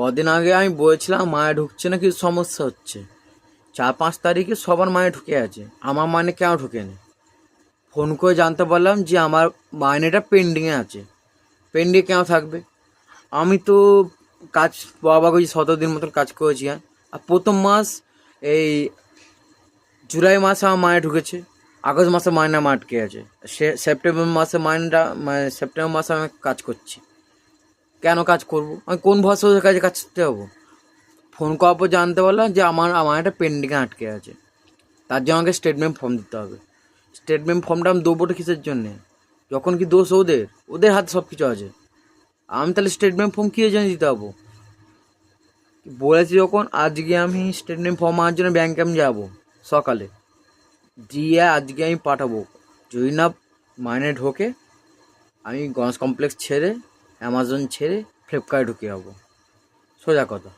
কদিন আগে আমি বলেছিলাম মায়ে ঢুকছে না কিছু সমস্যা হচ্ছে। চার পাঁচ তারিখে সবার মায়ে ঢুকে আছে। আমার মানে কেন ঢুকেনি? ফোন করে জানতে পারলাম যে আমার মাইনেটা পেন্ডিংয়ে আছে। পেন্ডিংয়ে কেন থাকবে? আমি তো কাজ বাবা কই সতেরো দিন মতন কাজ করেছি আর। প্রথম মাস এই জুলাই মাসে আমার মায়ে ঢুকেছে। আগস্ট মাসে মায়না মা আটকে আছে। সে সেপ্টেম্বর মাসে মাইনেটা মানে সেপ্টেম্বর মাসে আমি কাজ করছি। কেন কাজ করব? আমি কোন ভরসা ওদের কাছে কাজ করতে যাব ফোন করার পর জানতে পারলাম যে আমার আমার একটা পেন্ডিংয়ে আটকে আছে। তার জন্য আমাকে স্টেটমেন্ট ফর্ম দিতে হবে। স্টেটমেন্ট ফর্মটা আমি দেবোটা কিসের জন্যে? যখন কি দোষ ওদের? ওদের হাতে সব কিছু আছে। আমি তাহলে স্টেটমেন্ট ফর্ম কী জন্য দিতে হব? বলেছি যখন, আজকে আমি স্টেটমেন্ট ফর্ম আনার জন্য ব্যাংকে আমি যাব, সকালে। দিয়ে আজকে আমি পাঠাবো। যদি না মাইনে ঢোকে, আমি গণেশ কমপ্লেক্স ছেড়ে অ্যামাজন ছেড়ে ফ্লিপকার্টে ঢুকে যাব সোজা কথা।